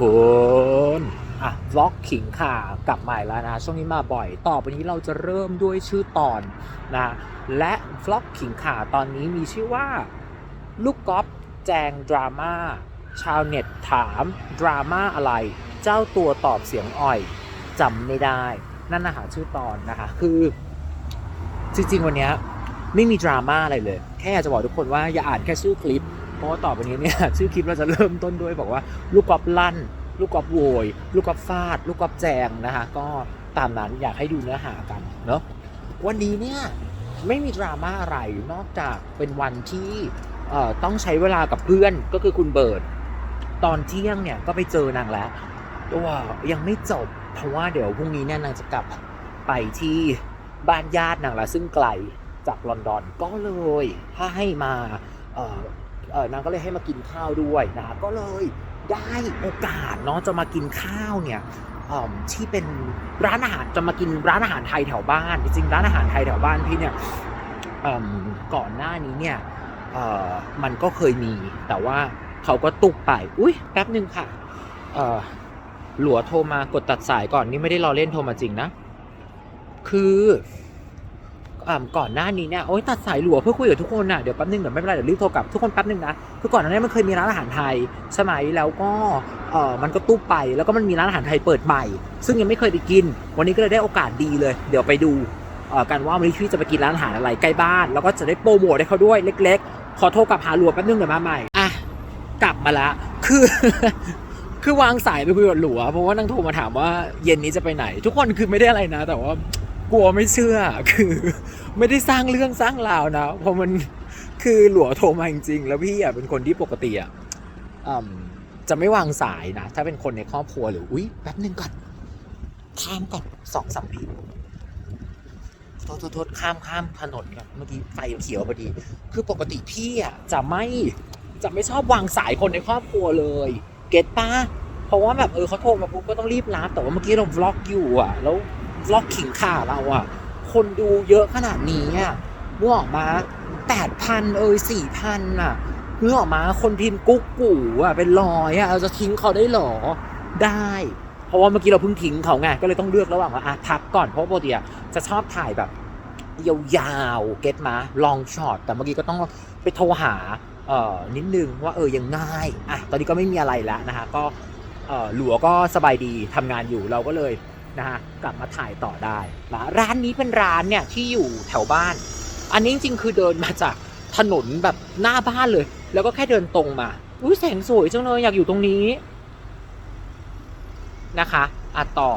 คนอะวล็อกขิงข่ากลับมาแล้วนะช่วงนี้มาบ่อยต่อไปนี้เราจะเริ่มด้วยชื่อตอนนะและวล็อกขิงข่าตอนนี้มีชื่อว่า ลูกกอล์ฟแจงดราม่าชาวเน็ตถามดราม่าอะไร เจ้าตัวตอบเสียงอ่อยจำไม่ได้ นั่นนะหาชื่อตอนนะคะคือจริงๆวันนี้ไม่มีดราม่าอะไรเลย แค่อยากจะบอกทุกคนว่าอย่าอ่านแค่ชื่อคลิป เพราะว่าต่อไปนี้เนี่ยชื่อคลิปเราจะเริ่มต้นด้วยบอกว่า ลูกกอล์ฟลั่น ลูกกอล์ฟโวย ลูกกอล์ฟฟาด ลูกกอล์ฟแจงนะคะ ก็ตามนั้นอยากให้ดูเนื้อหากันเนาะวันนี้เนี่ยไม่มีดราม่าอะไรนอกจากเป็นวันที่ต้องใช้เวลากับเพื่อนก็คือคุณเบิร์ดตอนเที่ยงเนี่ยก็ไปเจอนางแล้วตัวยังไม่จบ เพราะว่าเดี๋ยวพรุ่งนี้เนี่ยนางจะกลับไปที่บ้านญาตินางละซึ่งไกลจากลอนดอนก็เลยถ้าให้มา นางก็เลยให้มากินข้าวด้วยนะก็เลยได้โอกาสเนาะจะมากินข้าวเนี่ยที่เป็นร้านอาหารจะมากินร้านอาหารไทยแถวบ้านจริงๆร้านอาหารไทยแถวบ้านพี่เนี่ยก่อนหน้านี้เนี่ยมันก็เคยมี แต่ว่าเขาก็ตุกไป อุ้ยแป๊บหนึ่งค่ะหลัวโทรมากดตัดสายก่อนนี่ไม่ได้รอเล่นโทรมาจริงนะ คือ ก่อนหน้านี้เนี่ยโอ๊ยตัดสายหลัวเพื่อคุยกับทุกคนน่ะเดี๋ยวแป๊บนึงเดี๋ยวไม่เป็นไรเดี๋ยวรีบโทรกลับทุกคนแป๊บนึงนะคือก่อนหน้านี้มันเคยมีร้านอาหารไทยใช่ไหมแล้วก็เออมันก็ตุ๊บไปแล้วก็มันมีร้านอาหารไทยเปิดใหม่ ซึ่งยังไม่เคยไปกิน วันนี้ก็เลยได้โอกาสดีเลย เดี๋ยวไปดูกันว่าวันนี้พี่จะไปกินร้านอาหารอะไรใกล้บ้าน แล้วก็จะได้โปรโมทให้เขาด้วยเล็ก ๆ ขอโทรกลับหาหลัวแป๊บนึงเดี๋ยวมาใหม่อะกลับมาละคือคือวางสายไปคุยกับหลัวเพราะว่านางโทรมาถามว่าเย็นนี้จะไปไหน ทุกคนคือไม่ได้อะไรนะ แต่ว่ากลัวไม่เชื่อคือ ไม่ได้สร้างเรื่องสร้างราวนะเพราะมันคือหลัวโทรมาจริงๆ แล้วพี่อะเป็นคนที่ปกติอะจะไม่วางสายนะ ถ้าเป็นคนในครอบครัวหรืออุ้ยแป๊บนึงก่อนข้ามก่อนสองสามวิโทษโทษโทษข้ามข้ามถนนก่อนเมื่อกี้ไฟเขียวพอดี คือปกติพี่อะจะไม่จะไม่ชอบวางสายคนในครอบครัวเลย เก็ตป้าเพราะว่าแบบเออเขาโทรมาปุ๊บก็ต้องรีบรับแต่ว่าเมื่อกี้เราวล็อกอยู่อะ แล้ววล็อกขิงข่าเราอะ คนดูเยอะขนาดนี้อะนึกออกมาแปดพันเอยสี่พันอะนึกออกมาคนพิมพ์กุ๊กกูอะเป็นร้อยอะเราจะทิ้งเขาได้หรอได้ เพราะว่าเมื่อกี้เราเพิ่งทิ้งเขาไงก็เลยต้องเลือกระหว่างว่าอะพักก่อนเพราะปกติอะจะชอบถ่ายแบบยาวๆเก็ตมาลองช็อตแต่เมื่อกี้ก็ต้องไปโทรหาเอ่อนิดนึงว่าเออยังง่ายอะตอนนี้ก็ไม่มีอะไรแล้วนะคะก็เอ่อหลัวก็สบายดีทำงานอยู่เราก็เลย นะฮะกลับมาถ่ายต่อได้นะร้านนี้เป็นร้านเนี่ยที่อยู่แถวบ้าน อันนี้จริงๆคือเดินมาจากถนนแบบหน้าบ้านเลย แล้วก็แค่เดินตรงมาอุ้ยแสงสวยจังเลยอยากอยู่ตรงนี้นะคะอะต่อ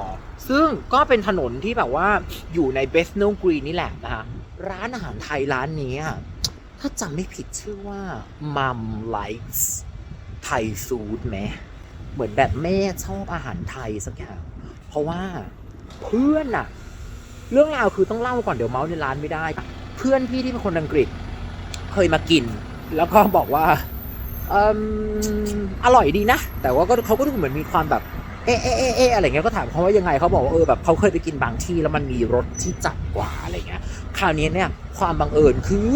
ซึ่งก็เป็นถนนที่แบบว่าอยู่ในเบสโนกรีนนี่แหละนะคะร้านอาหารไทยร้านนี้ถ้าจำไม่ผิดชื่อว่ามัมไลท์ไทยฟู้ดไหมเหมือนแบบแม่ชอบอาหารไทยสักอย่าง เพราะว่าเพื่อนอะเรื่องราวคือต้องเล่าก่อนเดี๋ยวเมาส์ในร้านไม่ได้ เพื่อนพี่ที่เป็นคนอังกฤษ เคยมากิน แล้วก็บอกว่าออร่อยดีนะ แต่ว่าก็เขาก็ดูเหมือนมีความแบบเอเอเอะเออะไรเงี้ยก็ถามเขาว่ายังไงเขาบอกว่าเออแบบเขาเคยไปกินบางที่แล้วมันมีรสที่จัดกว่าอะไรเงี้ยคราวนี้เนี่ยความบังเอิญคือ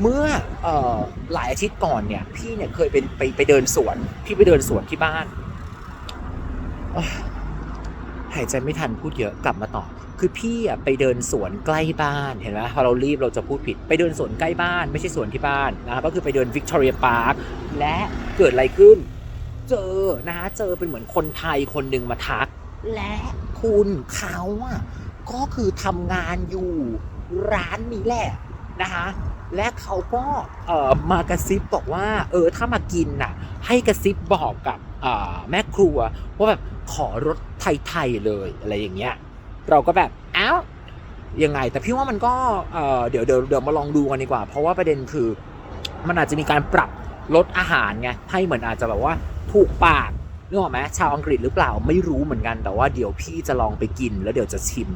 เมื่อเออหลายอาทิตย์ก่อนเนี่ย พี่เนี่ยเคยเป็นไปไปเดินสวน พี่ไปเดินสวนที่บ้าน หายใจไม่ทันพูดเยอะกลับมาต่อ คือพี่อะไปเดินสวนใกล้บ้านเห็นไหมพอเรารีบเราจะพูดผิด ไปเดินสวนใกล้บ้าน ไม่ใช่สวนที่บ้านนะครับก็คือไปเดินวิกตอเรียพาร์คและเกิดอะไรขึ้น เจอนะฮะเจอเป็นเหมือนคนไทยคนหนึ่งมาทัก และคุณเขาอะก็คือทำงานอยู่ร้านนี้แหละนะคะและเขาก็เอ่อมากระซิบบอกว่า เออถ้ามากินน่ะ ให้กระซิบบอกกับอ่า แม่ครัวว่าแบบขอรสไทยๆเลยอะไรอย่างเงี้ย เราก็แบบอ้ายังไง แต่พี่ว่ามันก็เอ่อเดี๋ยวเดี๋ยวเดี๋ยวมาลองดูกันดีกว่า เพราะว่าประเด็นคือมันอาจจะมีการปรับลดอาหารไงให้เหมือนอาจจะแบบว่าถูกปากนึกออกไหมชาวอังกฤษหรือเปล่าไม่รู้เหมือนกันแต่ว่าเดี๋ยวพี่จะลองไปกินแล้วเดี๋ยวจะชิม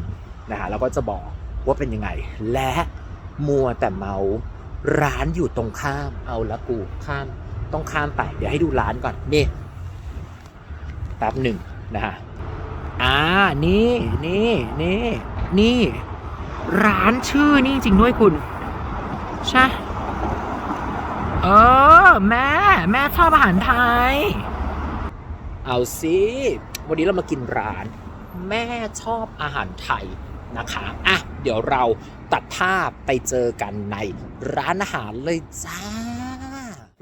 นะฮะแล้วก็จะบอกว่าเป็นยังไง และมัวแต่เมาร้านอยู่ตรงข้ามเอาละกูข้ามต้องข้ามไป เดี๋ยวให้ดูร้านก่อนนี่ แป๊บหนึ่งนะฮะอ่านี่นี่นี่นี่ ร้านชื่อนี่จริงด้วยคุณใช่เออ แม่ แม่ชอบอาหารไทย เอาสิวันนี้เรามากินร้าน แม่ชอบอาหารไทยนะคะอะเดี๋ยวเราตัดภาพไปเจอกันในร้านอาหารเลยจ้า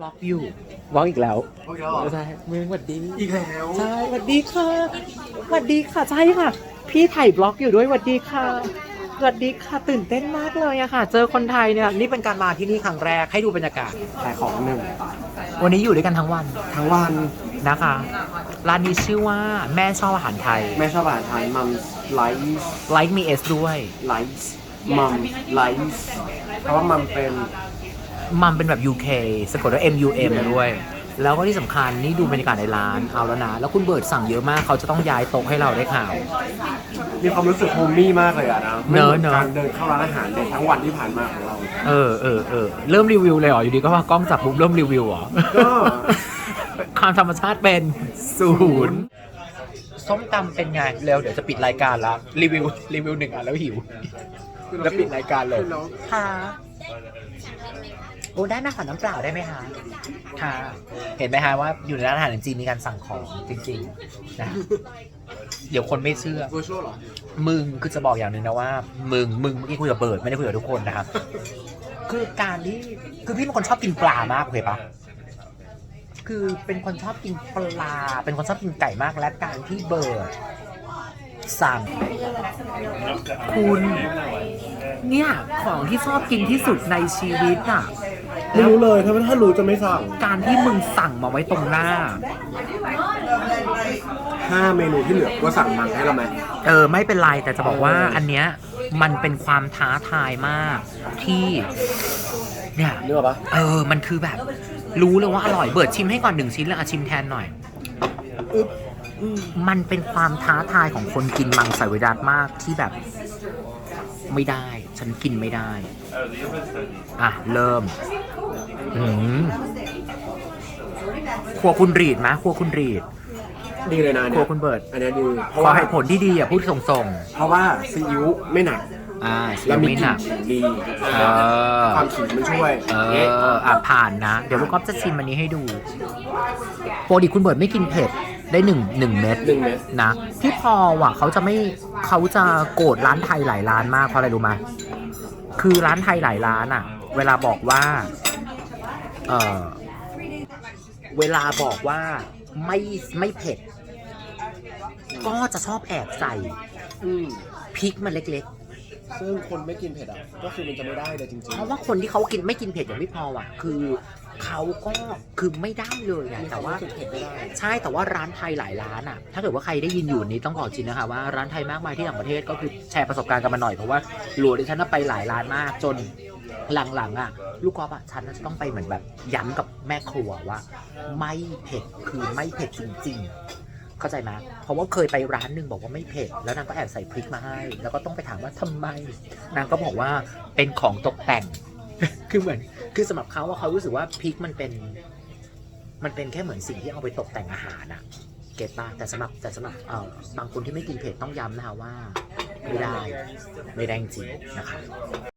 บล็อกอยู่บล็อกอีกแล้วโอเคแล้วเหรอใช่มึงสวัสดี อีกแล้วใช่สวัสดีค่ะสวัสดีค่ะ ใช่ค่ะ พี่ถ่ายบล็อกอยู่ด้วยสวัสดีค่ะสวัสดีค่ะตื่นเต้นมากเลยอะค่ะ เจอคนไทยเนี่ยนี่เป็นการมาที่นี่ครั้งแรกให้ดูบรรยากาศขายของหนึ่งวันนี้อยู่ด้วยกันทั้งวันทั้งวันนะคะร้านนี้ชื่อว่าแม่ชอบอาหารไทย แม่ชอบอาหารไทยมัมไลฟ์ Like Me S ด้วยไลฟ์มัมไลฟ์เพราะว่ามัมเป็น มันเป็นแบบ UK สะกดด้วย M U M ด้วย แล้วก็ที่สำคัญนี่ดูบรรยากาศในร้านเอาแล้วนะ แล้วคุณเบิร์ดสั่งเยอะมากเขาจะต้องย้ายโต๊ะให้เราได้ข่าว มีความรู้สึกโฮมมี่มากเลยอะนะไม่เนอะหมืเนอะ การเดินเข้าร้านอาหารในทั้งวันที่ผ่านมาของเรา เออเออเออเริ่มรีวิวเลยเหรอ อยู่ดีก็ว่ากล้องจับปุ๊บเริ่มรีวิวเหรอ ก็ ความธรรมชาติเป็นศูนย์ส้มตำเป็นไงเร็วเดี๋ยวจะปิดรายการแล้วรีวิวรีวิวหนึ่งอะแล้วหิว แล้วปิดรายการเลย ค่ะ โอ้ได้นะขอน้ำเปล่าได้ไหมคะค่ะ เห็นไหมคะว่าอยู่ในร้านอาหารจริงๆมีการสั่งของจริงๆนะเดี๋ยวคนไม่เชื่อเวอร์ชวลเหรอมึงคือจะบอกอย่างหนึ่งนะว่า มึงมึงเมื่อกี้คุยกับเบิร์ดไม่ได้คุยกับทุกคนนะครับ คือการที่คือพี่เป็นคนชอบกินปลามากโอเคปะคือเป็นคนชอบกินปลา เป็นคนชอบกินไก่มากและการที่เบิร์ดสั่งคุณ เนี่ย ของที่ชอบกินที่สุดในชีวิตอะ ไม่รู้เลยถ้าถ้ารู้จะไม่สั่งการที่มึงสั่งมาไว้ตรงหน้า ห้าเมนูที่เหลือก็สั่งมังให้เราไหมเออไม่เป็นไรแต่จะบอกว่าอันเนี้ยมันเป็นความท้าทายมากที่ เนี่ยนึกออกปะเออมันคือแบบ รู้เลยว่าอร่อยเบิร์ดชิมให้ก่อนหนึ่งชิ้นแล้วอะชิมแทนหน่อย อึ๊บอืมมันเป็นความท้าทายของคนกินมังสวิรัตมากที่แบบ ไม่ได้ ฉันกินไม่ได้ อะ เริ่ม อืมครัวคุณรีดไหมครัวคุณรีดดีเลยนะคเนี่รัวยคุณเบิร์ดอันเนี้ยดีเพขราะอว่าให้ผลที่ดีอะพูดส่งเพราะว่าซีอิ๊วไม่หนักๆอ่าเสียแล้วงมีไม่กหลิ่นันกดีเออ ความขิงมันช่วยเอเอ๊ะออะผ่านนะ เดี๋ยวลูกก๊อฟจะชิมอันนี้ให้ดูปกติคุณเบิร์ดไม่กินเผ็ดได้หนึ่งหนึ่งเม็ด หนึ่งเม็ดนะพี่พอว่ะเขาจะไม่เขาจะโกรธร้านไทยหลายร้านมากเพราะอะไรรู้ไหมคือร้านไทยหลายร้านอะ เวลาบอกว่า เออเวลาบอกว่าไม่ไม่เผ็ด ก็จะชอบแอบใส่อืมพริกมาเล็กซึ่งคนไม่กินเผ็ดอะ ก็คือมันจะไม่ได้เลยจริงๆเพราะว่าคนที่เขากินไม่กินเผ็ดอย่างพี่พออะ คือเขาก็คือไม่ได้เลยๆอะมีคแต่วามว่ารู้สึกเผ็ดไม่ได้ใช่แต่ว่าร้านไทยหลายร้านอะ ถ้าเกิดว่าใครได้ยินอยู่นี้ต้องบอกจริงนะคะว่าร้านไทยมากมายที่ต่างประเทศก็คือแชร์ประสบการณ์กันมาหน่อยเพราะว่าหลวดิฉันน่ะไปหลายร้านมากจน หลังๆอะ ลูกกอล์ฟอะฉันน่ะจะต้องไปเหมือนแบบย้ำกับแม่ครัวว่า ไม่เผ็ดคือไม่เผ็ดจริง ๆ เข้าใจไหมเพราะว่าเคยไปร้านหนึ่งบอกว่าไม่เผ็ดแล้วนางก็แอบใส่พริกมาให้ แล้วก็ต้องไปถามว่าทำไม นางก็บอกว่าเป็นของตกแต่ง คือเหมือน คือสำหรับเขาว่าเขารู้สึกว่าพริกมันเป็น มันเป็นแค่เหมือนสิ่งที่เอาไปตกแต่งอาหารอะเก็ตป่ะแต่สำหรับแต่สำหรับเอ่อบางคนที่ไม่กินเผ็ดต้องย้ำนะคะว่า ไม่ได้ ไม่ได้จริงๆนะคะ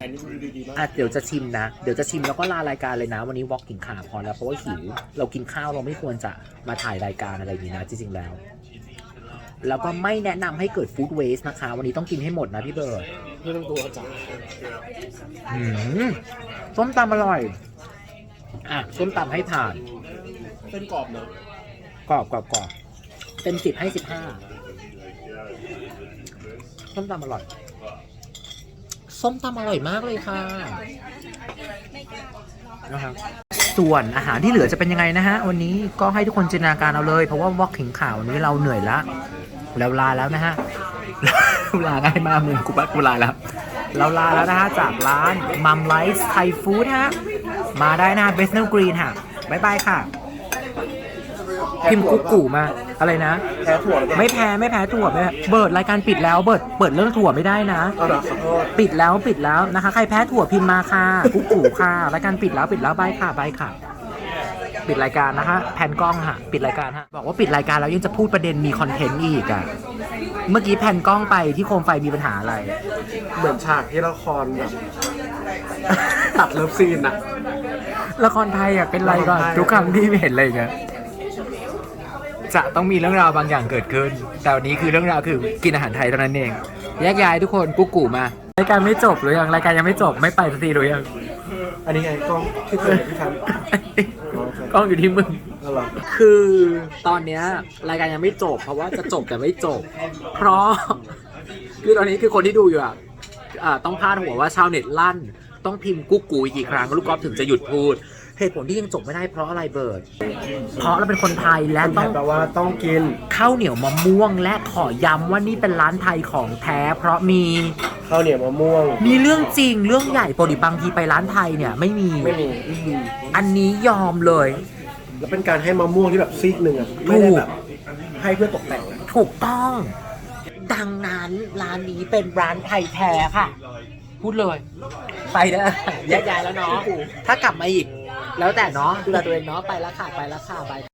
อันนี้มันดีๆมากอะเดี๋ยวจะชิมนะ เดี๋ยวจะชิมแล้วก็ลารายการเลยนะ วันนี้วอล์กกินขาพอแล้วเพราะว่าหิวเรากินข้าวเราไม่ควรจะมาถ่ายรายการอะไรอย่างนี้นะจริงๆแล้ว แล้วก็ไม่แนะนำให้เกิดฟู้ดเวสต์นะคะ วันนี้ต้องกินให้หมดนะพี่เบิร์ดไม่ต้องตัวจ้ะอืมส้มตำอร่อย อะส้มตำให้ผ่านเส้นกรอบเนอะกรอบกรอบกรอบเต็มสิบให้สิบห้า ส้มตำอร่อย ส้มตำอร่อยมากเลยค่ะนะครับส่วนอาหารที่เหลือจะเป็นยังไงนะฮะ วันนี้ก็ให้ทุกคนจินตนาการเอาเลย เพราะว่าวอกขิงข่าววันนี้เราเหนื่อยละแล้วลาแล้วนะฮะลาง่ายมากมึงกูปัดกูลาแล้วเราลาแล้วนะฮะ จากร้านมัมไลฟ์ไทยฟู้ดฮะ มาได้นะเบสเนลกรีนฮะ บ๊ายบายค่ะ พิมพ์กุ๊กกูมา อะไรนะ แพ้ถั่วหรือเปล่าไม่แพ้ไม่แพ้ถั่วไม่แพ้เบิร์ดรายการปิดแล้วเบิร์ดเปิดเรื่องถั่วไม่ได้นะ เอาเหรอขอโทษปิดแล้วปิดแล้วนะคะ ใครแพ้ถั่วพิมพ์มาค่ะกุ๊กกูค่ะรายการปิดแล้วปิดแล้วบายค่ะบายค่ะ ปิดรายการนะคะแผ่นกล้องค่ะ ปิดรายการฮะบอกว่าปิดรายการแล้วยังจะพูดประเด็นมีคอนเทนต์อีกอะเมื่อกี้แผ่นกล้องไปที่โคมไฟมีปัญหาอะไร เหมือนฉากที่ละครแบบ ตัดเลิฟซีนอะ ละครไทยอะเป็นไรก่อน ละครไทย ทุกครั้งที่เห็นอะไรอย่างเงี้ย จะต้องมีเรื่องราวบางอย่างเกิดขึ้น แต่วันนี้คือเรื่องราวคือกินอาหารไทยเท่านั้นเองแยกย้ายทุกคนกุ๊กกูมารายการไม่จบหรือยังรายการยังไม่จบไม่ไปสักทีหรือยังอันนี้ไงกล้องที่เคยพี่ทันกล้องอยู่ที่มึงอะไรอคือตอนเนี้ยรายการยังไม่จบ เพราะว่าจะจบแต่ไม่จบ เพราะ คือตอนนี้คือคนที่ดูอยู่อะอ่าต้องพาดหัวว่าชาวเน็ตลั่น ต้องพิมพ์กุ๊กกูอีกกี่ครั้งลูกกอล์ฟถึงจะหยุดพูด เหตุผลที่ยังจบไม่ได้เพราะอะไรเบิร์ดเพราะเราเป็นคนไทยและคนไทต้อยงแปลว่าต้องกินข้าวเหนียวมะม่วง และขอย้ำว่านี่เป็นร้านไทยของแท้ เพราะมีข้าวเหนียวมะม่วง มีเรื่องจริงเรื่องใหญ่ปกติบางทีไปร้านไทยเนี่ยไม่มีไม่มีอืมอันนี้ยอมเลย แล้วเป็นการให้มะม่วงที่แบบซีกหนึ่งอะไม่ได้แบบให้เพื่อตกแต่งอะถูกต้อง ดังนั้นร้านนี้เป็นร้านไทยแท้ค่ะ พูดเลย ไปได้แยกย้ายแล้วเนาะถ้ากลับมาอีก แล้วแต่เนาะดูแลตัวเองเนาะไปละค่ะไปละค่ะไป